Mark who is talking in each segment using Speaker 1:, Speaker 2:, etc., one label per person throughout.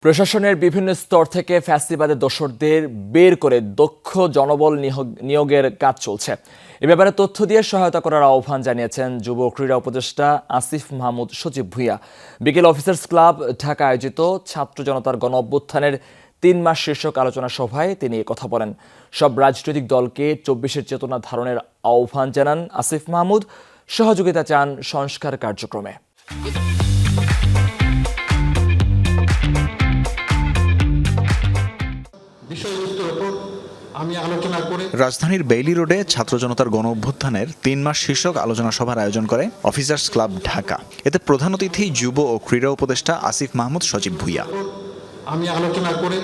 Speaker 1: প্রশাসনের বিভিন্ন স্তর থেকে ফ্যাসিবাদের দোসরদের বের করে দক্ষ জনবল নিয়োগ- নিয়োগের কাজ চলছে। এ ব্যাপারে তথ্য দিয়ে সহায়তা করার আহ্বান জানিয়েছেন যুব ক্রীড়া উপদেষ্টা আসিফ মাহমুদ সচিব ভুইয়া। বিকেল অফিসার্স ক্লাব, ঢাকা আয়োজিত ছাত্র জনতার গণ অভ্যুত্থানের তিন মাস শীর্ষক আলোচনা সভায় তিনি কথা বলেন। সব রাজনৈতিক দলকে চব্বিশের চেতনা ধারণের আহ্বান জানান আসিফ মাহমুদ। সহযোগিতা চান সংস্কার কার্যক্রমে।
Speaker 2: রাজধানীর বেইলি রোডে ছাত্র জনতার গণ অভ্যুত্থানের তিন মাস শীর্ষক আলোচনা সভার আয়োজন করে অফিসার্স ক্লাব ঢাকা। এতে প্রধান অতিথি যুব ও ক্রীড়া উপদেষ্টা আসিফ মাহমুদ সচিব ভুইয়া।
Speaker 3: আমি আলোচনা করে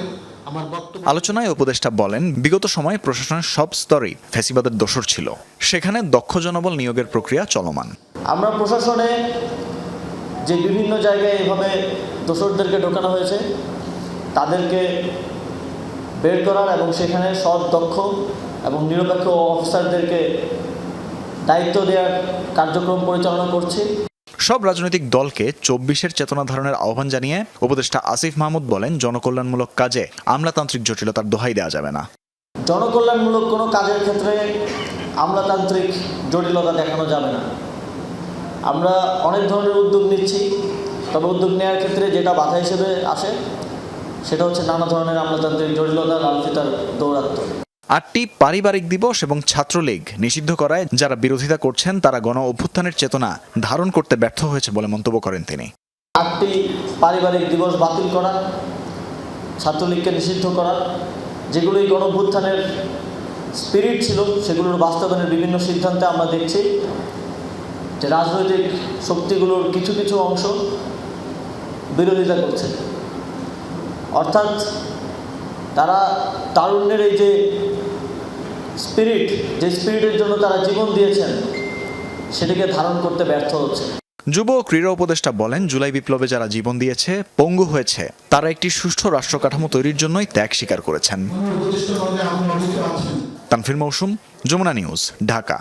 Speaker 2: আলোচনায় উপদেষ্টা বলেন বিগত সময়ে প্রশাসনের সব স্তরেই ফ্যাসিবাদের দোসর ছিল। সেখানে দক্ষ জনবল নিয়োগের প্রক্রিয়া চলমান।
Speaker 4: আমরা প্রশাসনে যে বিভিন্ন জায়গায় এভাবে দোসরদেরকে ঢোকানো হয়েছে তাদেরকে বের করার এবং সেখানে সৎ দক্ষ এবং নিরপেক্ষ অফিসারদেরকে দায়িত্ব দেওয়ার কার্যক্রম পরিচালনা করছি।
Speaker 2: সব রাজনৈতিক দলকে চব্বিশের চেতনা ধারণের আহ্বান জানিয়ে উপদেষ্টা আসিফ মাহমুদ বলেন জনকল্যাণমূলক কাজে আমলাতান্ত্রিক জটিলতার দোহাই দেওয়া যাবে না।
Speaker 4: জনকল্যাণমূলক কোনো কাজের ক্ষেত্রে আমলাতান্ত্রিক জটিলতা দেখানো যাবে না। আমরা অনেক ধরনের উদ্যোগ নিচ্ছি তবে উদ্যোগ নেওয়ার ক্ষেত্রে যেটা বাধা হিসেবে আসে সেটা হচ্ছে নানা ধরনের আমলাতান্ত্রিক জটিলতা লালফিতার দৌরাত্ম্য।
Speaker 2: আটটি পারিবারিক দিবস এবং ছাত্রলীগ নিষিদ্ধ করায় যারা বিরোধিতা করছেন তারা গণ অভ্যুত্থানের চেতনা ধারণ করতে ব্যর্থ হয়েছে বলে মন্তব্য করেন তিনি।
Speaker 4: আটটি পারিবারিক দিবস বাতিল করা ছাত্রলীগকে নিষিদ্ধ করা যেগুলো এই গণভ্যুত্থানের স্পিরিট ছিল সেগুলোর বাস্তবায়নের বিভিন্ন সিদ্ধান্তে আমরা দেখছি যে রাজনৈতিক শক্তিগুলোর কিছু কিছু অংশ বিরোধিতা করছে। অর্থাৎ তারা তারুণ্যের এই যে স্পিরিট যে স্পিরিটের জন্য তারা জীবন দিয়েছেন সেটিকে ধারণ করতে ব্যর্থ হচ্ছে।
Speaker 2: যুব ও ক্রীড়া উপদেষ্টা বলেন জুলাই বিপ্লবে যারা জীবন দিয়েছে পঙ্গু হয়েছে তারা একটি সুষ্ঠু রাষ্ট্র কাঠামো তৈরির জন্যই ত্যাগ স্বীকার করেছেন। তানফির মৌসুম যমুনা নিউজ ঢাকা।